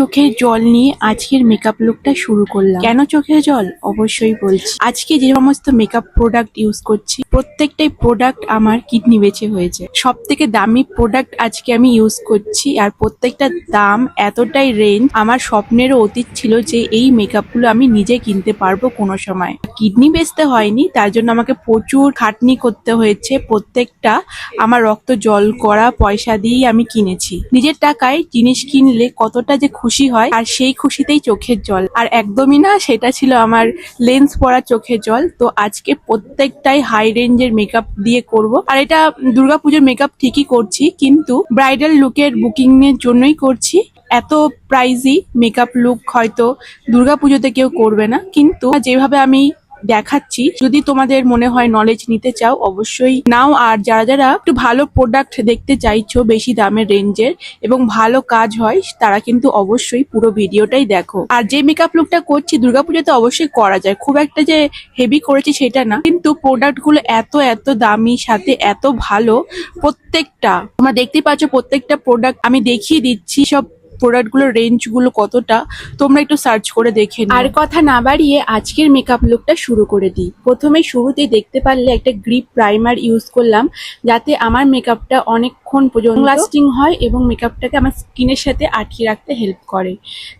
চোখের জল নিয়ে আজকের মেকআপ লুকটা শুরু করলাম। কেন চোখের জল? অবশ্যই বলছি। আজকে যে সমস্ত মেকআপ প্রোডাক্ট ইউজ করছি, প্রত্যেকটাই প্রোডাক্ট আমার কিডনি বেঁচে হয়েছে। সব থেকে দামি প্রোডাক্ট আজকে আমি ইউজ করছি আর প্রত্যেকটা দাম এতটাই রেঞ্জ আমার স্বপ্নেরও অতীত ছিল যে এই মেকআপগুলো আমি নিজে কিনতে পারব কোনো সময়। কিডনি বেচতে হয়নি, তার জন্য আমাকে প্রচুর খাটনি করতে হয়েছে। প্রত্যেকটা আমার রক্ত জল করা পয়সা দিয়েই আমি কিনেছি। নিজের টাকায় জিনিস কিনলে কতটা যে খুশি হয়, আর সেই খুশিতেই চোখের জল। আর একদমই না, সেটা ছিল আমার লেন্স পরা চোখের জল। তো আজকে প্রত্যেকটাই হাই রেঞ্জের মেকআপ দিয়ে করব। আর এটা দুর্গাপুজোর মেকআপ ঠিকই করছি, কিন্তু ব্রাইডাল লুকের বুকিং এর জন্যই করছি। এত প্রাইজি মেকআপ লুক হয়তো দুর্গাপুজোতে কেউ করবে না, কিন্তু যেভাবে আমি দেখাচ্ছি। যদি তোমাদের মনে হয় নলেজ নিতে চাও, অবশ্যই নাও। আর যারা যারা একটু ভালো প্রোডাক্ট দেখতে চাইছো বেশি দামের রেঞ্জের এবং ভালো কাজ হয়, তারা কিন্তু অবশ্যই পুরো ভিডিওটাই দেখো। আর যে মেকআপ লুকটা করছি দুর্গাপুজোতে অবশ্যই করা যায়। খুব একটা যে হেভি করেছি সেটা না। কিন্তু প্রোডাক্টগুলো এত এত দামি, সাথে এত ভালো, প্রত্যেকটা, তোমরা দেখতে পাচ্ছ প্রত্যেকটা প্রোডাক্ট আমি দেখিয়ে দিচ্ছি। সব প্রোডাক্টগুলোর রেঞ্জগুলো কতটা তোমরা একটু সার্চ করে দেখে। আর কথা না বাড়িয়ে আজকের মেকআপ লুকটা শুরু করে দিই। প্রথমে শুরুতেই দেখতে পারলে একটা গ্রিপ প্রাইমার ইউজ করলাম যাতে আমার মেকআপটা অনেকক্ষণ পর্যন্ত লাস্টিং হয় এবং মেকআপটাকে আমার স্কিনের সাথে আটকে রাখতে হেল্প করে।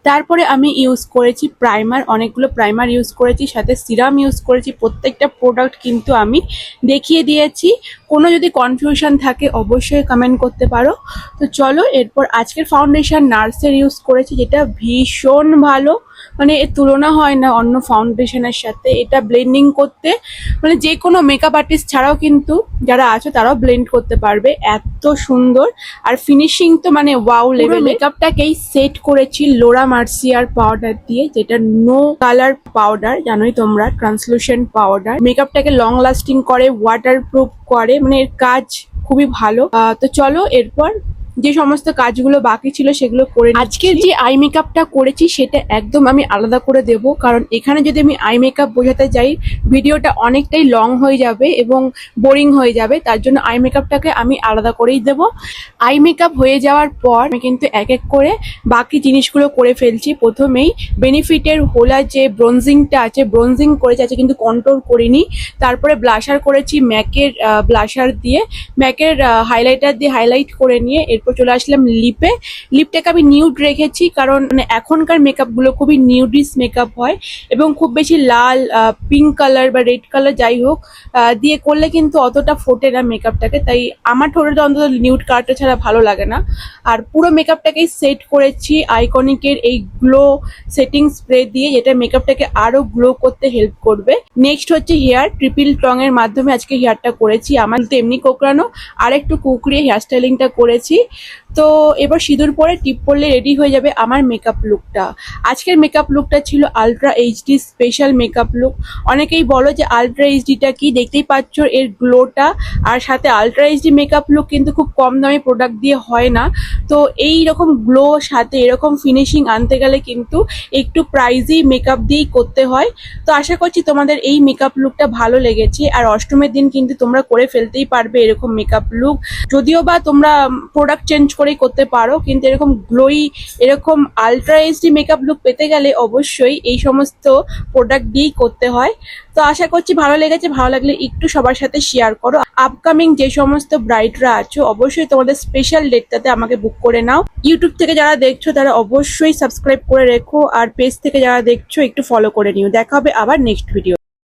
তারপরে আমি ইউজ করেছি প্রাইমার অনেকগুলো প্রাইমার ইউজ করেছি সাথে সিরাম ইউজ করেছি প্রত্যেকটা প্রোডাক্ট কিন্তু আমি দেখিয়ে দিয়েছি। কোনো যদি কনফিউশন থাকে অবশ্যই কমেন্ট করতে পারো। তো চলো এরপর আজকের ফাউন্ডেশন নার্সের ইউজ করেছি যেটা ভীষণ ভালো। মানে এর তুলনা হয় না অন্য ফাউন্ডেশনের সাথে। এটা ব্লেন্ডিং করতে মানে যে কোনো মেকআপ আর্টিস্ট ছাড়াও কিন্তু যারা আছে তারাও ব্লেন্ড করতে পারবে। এত সুন্দর। আর ফিনিশিং তো মানে ওয়াও লেভেল মেকআপটাকেই সেট করেছি লোরা মার্সিয়ার পাউডার দিয়ে যেটা নো কালার পাউডার জানোই তোমরা ট্রান্সলুশন পাউডার মেকআপটাকে লং লাস্টিং করে ওয়াটার প্রুফ করে মানে এর কাজ খুবই ভালো। আহ, তো চলো এরপর যে সমস্ত কাজগুলো বাকি ছিল সেগুলো করে আজকের যে আই মেকআপটা করেছি সেটা একদম আমি আলাদা করে দেব, কারণ এখানে যদি আমি আই মেকআপ বোঝাতে যাই, ভিডিওটা অনেকটাই লং হয়ে যাবে এবং বোরিং হয়ে যাবে, তার জন্য আই মেকআপটাকে আমি আলাদা করেই দেব। আই মেকআপ হয়ে যাওয়ার পর আমি কিন্তু এক এক করে বাকি জিনিসগুলো করে ফেলছি। প্রথমেই বেনিফিটের হোলা যে ব্রোনজিংটা আছে ব্রোনজিং করেছে আছে কিন্তু কন্ট্রোল করিনি। তারপরে ব্লাশার করেছি, ম্যাকের ব্লাশার দিয়ে। ম্যাকের হাইলাইটার দিয়ে হাইলাইট করে নিয়ে, এরপর চলে আসলাম লিপে। লিপটাকে আমি নিউড রেখেছি কারণ মানে এখনকার মেকআপগুলো খুবই নিউডিস মেকআপ হয় এবং খুব বেশি লাল পিঙ্ক কালার বা রেড কালার যাই হোক দিয়ে করলে কিন্তু অতটা ফোটে না মেকআপটাকে তাই আমার ঠোঁটে অন্তত নিউড কালারটা ছাড়া ভালো লাগে না। আর পুরো মেকআপটাকেই সেট করেছি আইকনিকের এই গ্লো সেটিং স্প্রে দিয়ে, যেটা মেকআপটাকে আরও গ্লো করতে হেল্প করবে। নেক্সট হচ্ছে হেয়ার ট্রিপল টং এর মাধ্যমে আজকে হেয়ারটা করেছি। আমার তো এমনি কোকড়ানো। আর একটু কুকড়িয়ে হেয়ার স্টাইলিংটা করেছি। তো এবার সিঁদুর পরে টিপ পরলে রেডি হয়ে যাবে আমার মেকআপ লুকটা আজকের মেকআপ লুকটা ছিল ultra HD special makeup look অনেকেই বলো যে আলট্রা এইচডিটা কি? দেখতেই পাচ্ছ এর গ্লোটা আর সাথে আলট্রা এইচডি মেকআপ লুক কিন্তু খুব কম দামে প্রোডাক্ট দিয়ে হয় না। তো এই রকম গ্লো সাথে, এরকম ফিনিশিং আনতে গেলে কিন্তু একটু প্রাইজি মেকআপ দিয়েই করতে হয়। তো আশা করছি তোমাদের এই মেকআপ লুকটা ভালো লেগেছে। আর অষ্টমের দিন কিন্তু তোমরা করে ফেলতেই পারবে এরকম মেকআপ লুক যদিও বা তোমরা প্রোডাক্ট চেঞ্জ করেই করতে পারো, কিন্তু এরকম গ্লোই এরকম আলট্রা এইচডি মেকআপ লুক পেতে গেলে অবশ্যই এই সমস্ত প্রোডাক্ট দিয়েই করতে হয়। তো আশা করছি ভালো লেগেছে, ভালো লাগলে একটু সবার সাথে শেয়ার করো। আপকামিং যে সমস্ত ব্রাইডরা আছো, অবশ্যই তোমাদের স্পেশাল ডেটটাতে আমাকে বুক করে নাও। ইউটিউব থেকে যারা দেখছ, তারা অবশ্যই সাবস্ক্রাইব করে রেখো, আর পেজ থেকে যারা দেখছ, একটু ফলো করে নিও। দেখা হবে আবার নেক্সট ভিডিও